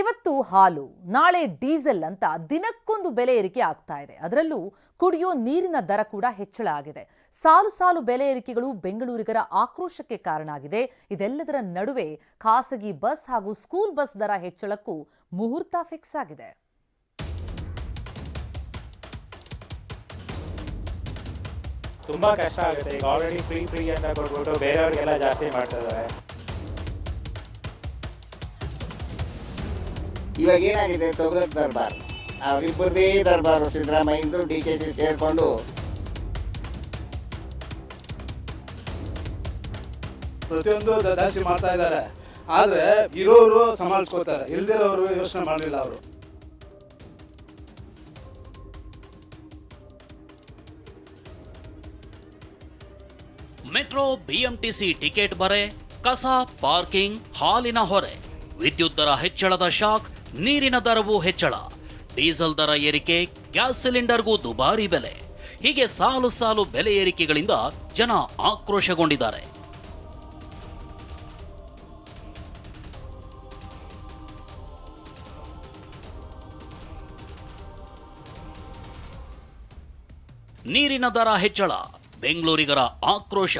ಇವತ್ತು ಹಾಲು, ನಾಳೆ ಡೀಸೆಲ್ ಅಂತ ದಿನಕ್ಕೊಂದು ಬೆಲೆ ಏರಿಕೆ ಆಗ್ತಾ ಇದೆ. ಅದರಲ್ಲೂ ಕುಡಿಯೋ ನೀರಿನ ದರ ಕೂಡ ಹೆಚ್ಚಳ ಆಗಿದೆ. ಸಾಲು ಸಾಲು ಬೆಲೆ ಏರಿಕೆಗಳು ಬೆಂಗಳೂರಿಗರ ಆಕ್ರೋಶಕ್ಕೆ ಕಾರಣ ಆಗಿದೆ. ಇದೆಲ್ಲದರ ನಡುವೆ ಖಾಸಗಿ ಬಸ್ ಹಾಗೂ ಸ್ಕೂಲ್ ಬಸ್ ದರ ಹೆಚ್ಚಳಕ್ಕೂ ಮುಹೂರ್ತ ಫಿಕ್ಸ್ ಆಗಿದೆ. ತುಂಬಾ ಕಷ್ಟ ಆಗುತ್ತೆ. ಈಗ ಆಲ್ರೆಡಿ ಫ್ರೀ ಫ್ರೀ ಅಂತ ಕೊಟ್ಬಿಟ್ಟು ಬೇರೆಯವ್ರಿಗೆಲ್ಲ ಜಾಸ್ತಿ ಮಾಡ್ತಾ ಇದ್ದಾರೆ. ಇವಾಗ ಏನಾಗಿದೆ? ತೊಗಲಕ್ ದರ್ಬಾರ್. ಅವರಿಬ್ಬರದೇ ದರ್ಬಾರು ಸಿದ್ದರಾಮಯ್ಯಂದು ಡಿ ಕೆ ಸಿ ಸೇರಿಕೊಂಡು. ಪ್ರತಿಯೊಂದು ದಾಸಿ ಮಾಡ್ತಾ ಇದ್ದಾರೆ. ಆದರೆ ಇರೋರು ಸಮಾಳಿಸ್ಕೋತಾರೆ ಇಲ್ದಿರೋರು ಯೋಚನೆ ಮಾಡಲಿಲ್ಲ ಅವರು. ಮೆಟ್ರೋ ಬಿಎಂಟಿಸಿ ಟಿಕೆಟ್ ಬರೆ ಕಸ ಪಾರ್ಕಿಂಗ್ ಹಾಲಿನ ಹೊರೆ. ವಿದ್ಯುತ್ ದರ ಹೆಚ್ಚಳದ ಶಾಕ್ ನೀರಿನ ದರವೂ ಹೆಚ್ಚಳ. ಡೀಸೆಲ್ ದರ ಏರಿಕೆ, ಗ್ಯಾಸ್ ಸಿಲಿಂಡರ್ಗೂ ದುಬಾರಿ ಬೆಲೆ. ಹೀಗೆ ಸಾಲು ಸಾಲು ಬೆಲೆ ಏರಿಕೆಗಳಿಂದ ಜನ ಆಕ್ರೋಶಗೊಂಡಿದ್ದಾರೆ. ನೀರಿನ ದರ ಹೆಚ್ಚಳ, ಬೆಂಗಳೂರಿಗರ ಆಕ್ರೋಶ.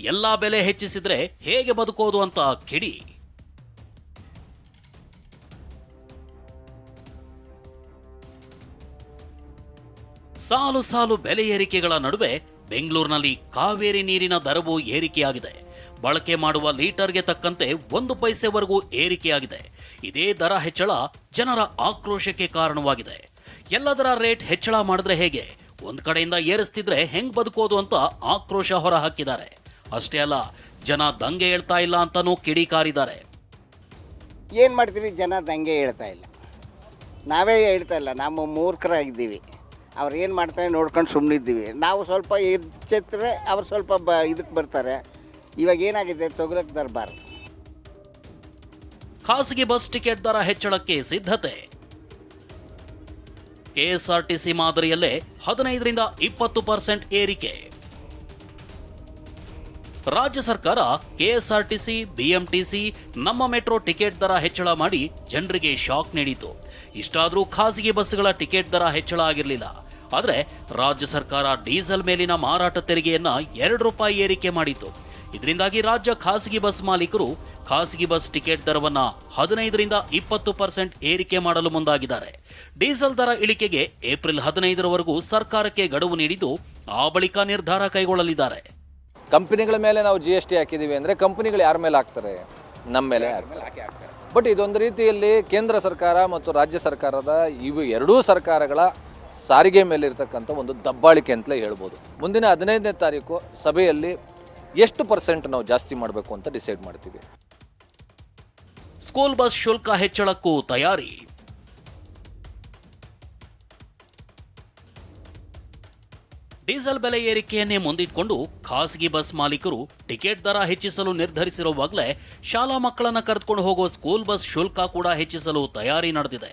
ಎಲ್ಲಾ ಬೆಲೆ ಹೆಚ್ಚಿಸಿದ್ರೆ ಹೇಗೆ ಬದುಕೋದು ಅಂತ ಕಿಡಿ. ಸಾಲು ಸಾಲು ಬೆಲೆ ಏರಿಕೆಗಳ ನಡುವೆ ಬೆಂಗಳೂರಿನಲ್ಲಿ ಕಾವೇರಿ ನೀರಿನ ದರವು ಏರಿಕೆಯಾಗಿದೆ. ಬಳಕೆ ಮಾಡುವ ಲೀಟರ್ಗೆ ತಕ್ಕಂತೆ ಒಂದು ಪೈಸೆವರೆಗೂ ಏರಿಕೆಯಾಗಿದೆ. ಇದೇ ದರ ಹೆಚ್ಚಳ ಜನರ ಆಕ್ರೋಶಕ್ಕೆ ಕಾರಣವಾಗಿದೆ. ಎಲ್ಲದರ ರೇಟ್ ಹೆಚ್ಚಳ ಮಾಡಿದ್ರೆ ಹೇಗೆ? ಒಂದ್ ಕಡೆಯಿಂದ ಏರಿಸ್ತಿದ್ರೆ ಹೆಂಗ್ ಬದುಕೋದು ಅಂತ ಆಕ್ರೋಶ ಹೊರ ಹಾಕಿದ್ದಾರೆ ಅಷ್ಟೇ ಅಲ್ಲ, ಜನ ದಂಗೆ ಹೇಳ್ತಾ ಇಲ್ಲ ಅಂತಾನೂ ಕಿಡಿಕಾರಿದ್ದಾರೆ. ಏನು ಮಾಡ್ತೀರಿ? ಜನ ದಂಗೆ ಹೇಳ್ತಾ ಇಲ್ಲ. ನಾವೇ ಹೇಳ್ತಾ ಇಲ್ಲ. ನಮ್ಮ ಮೂರ್ಖರಾಗಿದ್ದೀವಿ. ಅವ್ರು ಏನು ಮಾಡ್ತಾರೆ ನೋಡ್ಕೊಂಡು ಸುಮ್ಮನಿದ್ದೀವಿ ನಾವು ಸ್ವಲ್ಪ ಎಚ್ಚೆತ್ತರೆ ಅವ್ರು ಸ್ವಲ್ಪ ಬ ಇದಕ್ಕೆ ಬರ್ತಾರೆ. ಇವಾಗ ಏನಾಗಿದೆ ತೊಗಲಕ್ ದರ್ಬಾರ್? ಖಾಸಗಿ ಬಸ್ ಟಿಕೆಟ್ ದರ ಹೆಚ್ಚಳಕ್ಕೆ ಸಿದ್ಧತೆ. ಕೆಎಸ್ಆರ್ಟಿಸಿ ಮಾದರಿಯಲ್ಲೇ ಹದಿನೈದರಿಂದ ಇಪ್ಪತ್ತು ಪರ್ಸೆಂಟ್ ಏರಿಕೆ. ರಾಜ್ಯ ಸರ್ಕಾರ ಕೆಎಸ್ಆರ್ಟಿಸಿ, ಬಿಎಂಟಿಸಿ, ನಮ್ಮ ಮೆಟ್ರೋ ಟಿಕೆಟ್ ದರ ಹೆಚ್ಚಳ ಮಾಡಿ ಜನರಿಗೆ ಶಾಕ್ ನೀಡಿತು ಇಷ್ಟಾದರೂ ಖಾಸಗಿ ಬಸ್ಗಳ ಟಿಕೆಟ್ ದರ ಹೆಚ್ಚಳ ಆಗಿರಲಿಲ್ಲ. ಆದರೆ ರಾಜ್ಯ ಸರ್ಕಾರ ಡೀಸೆಲ್ ಮೇಲಿನ ಮಾರಾಟ ತೆರಿಗೆಯನ್ನ ಎರಡು ರೂಪಾಯಿ ಏರಿಕೆ ಮಾಡಿತು ಇದರಿಂದಾಗಿ ರಾಜ್ಯ ಖಾಸಗಿ ಬಸ್ ಮಾಲೀಕರು ಖಾಸಗಿ ಬಸ್ ಟಿಕೆಟ್ ದರವನ್ನ ಹದಿನೈದರಿಂದ ಇಪ್ಪತ್ತು ಪರ್ಸೆಂಟ್ ಏರಿಕೆ ಮಾಡಲು ಮುಂದಾಗಿದ್ದಾರೆ. ಡೀಸೆಲ್ ದರ ಇಳಿಕೆಗೆ ಏಪ್ರಿಲ್ ಹದಿನೈದರವರೆಗೂ ಸರ್ಕಾರಕ್ಕೆ ಗಡುವು ನೀಡಿದ್ದು ಆ ಬಳಿಕ ನಿರ್ಧಾರ ಕೈಗೊಳ್ಳಲಿದ್ದಾರೆ. ಕಂಪನಿಗಳ ಮೇಲೆ ನಾವು ಜಿ ಎಸ್ ಟಿ ಹಾಕಿದ್ದೀವಿ ಅಂದರೆ ಕಂಪನಿಗಳು ಯಾರ ಮೇಲೆ ಹಾಕ್ತಾರೆ? ನಮ್ಮ ಮೇಲೆ ಹಾಕ್ತಾರೆ. ಬಟ್ ಇದೊಂದು ರೀತಿಯಲ್ಲಿ ಕೇಂದ್ರ ಸರ್ಕಾರ ಮತ್ತು ರಾಜ್ಯ ಸರ್ಕಾರದ ಇವು ಎರಡೂ ಸರ್ಕಾರಗಳ ಸಾರಿಗೆ ಮೇಲೆ ಇರತಕ್ಕಂಥ ಒಂದು ದಬ್ಬಾಳಿಕೆ ಅಂತಲೇ ಹೇಳ್ಬೋದು. ಮುಂದಿನ ಹದಿನೈದನೇ ತಾರೀಕು ಸಭೆಯಲ್ಲಿ ಎಷ್ಟು ಪರ್ಸೆಂಟ್ ನಾವು ಜಾಸ್ತಿ ಮಾಡಬೇಕು ಅಂತ ಡಿಸೈಡ್ ಮಾಡ್ತೀವಿ. ಸ್ಕೂಲ್ ಬಸ್ ಶುಲ್ಕ ಹೆಚ್ಚಳಕ್ಕೂ ತಯಾರಿ. ಡೀಸೆಲ್ ಬೆಲೆ ಏರಿಕೆಯನ್ನೇ ಮುಂದಿಟ್ಕೊಂಡು ಖಾಸಗಿ ಬಸ್ ಮಾಲೀಕರು ಟಿಕೆಟ್ ದರ ಹೆಚ್ಚಿಸಲು ನಿರ್ಧರಿಸಿರುವಾಗಲೇ ಶಾಲಾ ಮಕ್ಕಳನ್ನು ಕರೆದುಕೊಂಡು ಹೋಗುವ ಸ್ಕೂಲ್ ಬಸ್ ಶುಲ್ಕ ಕೂಡ ಹೆಚ್ಚಿಸಲು ತಯಾರಿ ನಡೆದಿದೆ.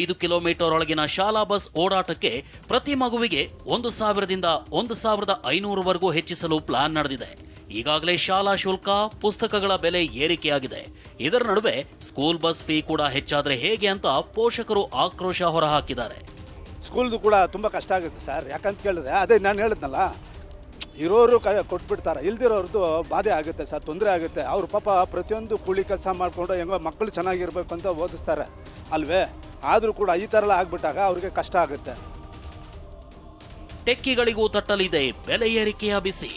ಐದು ಕಿಲೋಮೀಟರ್ ಒಳಗಿನ ಶಾಲಾ ಬಸ್ ಓಡಾಟಕ್ಕೆ ಪ್ರತಿ ಮಗುವಿಗೆ ಒಂದು ಸಾವಿರದಿಂದ ಒಂದು ಸಾವಿರದ ಐನೂರವರೆಗೂ ಹೆಚ್ಚಿಸಲು ಪ್ಲಾನ್ ನಡೆದಿದೆ. ಈಗಾಗಲೇ ಶಾಲಾ ಶುಲ್ಕ, ಪುಸ್ತಕಗಳ ಬೆಲೆ ಏರಿಕೆಯಾಗಿದೆ. ಇದರ ನಡುವೆ ಸ್ಕೂಲ್ ಬಸ್ ಫೀ ಕೂಡ ಹೆಚ್ಚಾದರೆ ಹೇಗೆ ಅಂತ ಪೋಷಕರು ಆಕ್ರೋಶ ಹೊರಹಾಕಿದ್ದಾರೆ. ಸ್ಕೂಲ್ದು ಕೂಡ ತುಂಬ ಕಷ್ಟ ಆಗುತ್ತೆ ಸರ್. ಯಾಕಂತ ಕೇಳಿದ್ರೆ, ಅದೇ ನಾನು ಹೇಳಿದ್ನಲ್ಲ, ಇರೋರು ಕ ಕೊಟ್ಬಿಡ್ತಾರೆ. ಇಲ್ದಿರೋರ್ದು ಬಾಧೆ ಆಗುತ್ತೆ ಸರ್, ತೊಂದರೆ ಆಗುತ್ತೆ. ಅವ್ರ ಪಾಪ ಪ್ರತಿಯೊಂದು ಕೂಲಿ ಕೆಲಸ ಮಾಡಿಕೊಂಡು ಹೆಂಗೋ ಮಕ್ಕಳು ಚೆನ್ನಾಗಿರ್ಬೇಕು ಅಂತ ಓದಿಸ್ತಾರೆ ಅಲ್ವೇ? ಆದರೂ ಕೂಡ ಈ ಥರ ಎಲ್ಲ ಆಗ್ಬಿಟ್ಟಾಗ ಅವ್ರಿಗೆ ಕಷ್ಟ ಆಗುತ್ತೆ. ಟೆಕ್ಕಿಗಳಿಗೂ ತಟ್ಟಲಿದೆ ಬೆಲೆ ಏರಿಕೆಯ ಬಿಸಿ.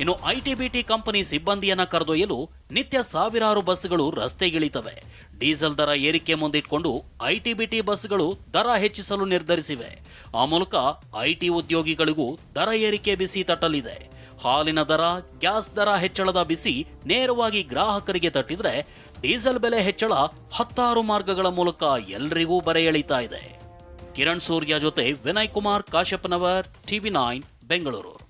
ಇನ್ನು ಐಟಿಬಿಟಿ ಕಂಪನಿ ಸಿಬ್ಬಂದಿಯನ್ನ ಕರೆದೊಯ್ಯಲು ನಿತ್ಯ ಸಾವಿರಾರು ಬಸ್ಗಳು ರಸ್ತೆಗಿಳಿತವೆ. ಡೀಸೆಲ್ ದರ ಏರಿಕೆ ಮುಂದಿಟ್ಕೊಂಡು ಐಟಿಬಿಟಿ ಬಸ್ಗಳು ದರ ಹೆಚ್ಚಿಸಲು ನಿರ್ಧರಿಸಿವೆ. ಆ ಮೂಲಕ ಐಟಿ ಉದ್ಯೋಗಿಗಳಿಗೂ ದರ ಏರಿಕೆ ಬಿಸಿ ತಟ್ಟಲಿದೆ. ಹಾಲಿನ ದರ, ಗ್ಯಾಸ್ ದರ ಹೆಚ್ಚಳದ ಬಿಸಿ ನೇರವಾಗಿ ಗ್ರಾಹಕರಿಗೆ ತಟ್ಟಿದ್ರೆ ಡೀಸೆಲ್ ಬೆಲೆ ಹೆಚ್ಚಳ ಹತ್ತಾರು ಮಾರ್ಗಗಳ ಮೂಲಕ ಎಲ್ರಿಗೂ ಬರೆ ಇದೆ. ಕಿರಣ್ ಸೂರ್ಯ ಜೊತೆ ವಿನಯ್ ಕುಮಾರ್ ಕಾಶ್ಯಪ್ಪನವರ್ ಟಿವಿ ನೈನ್, ಬೆಂಗಳೂರು.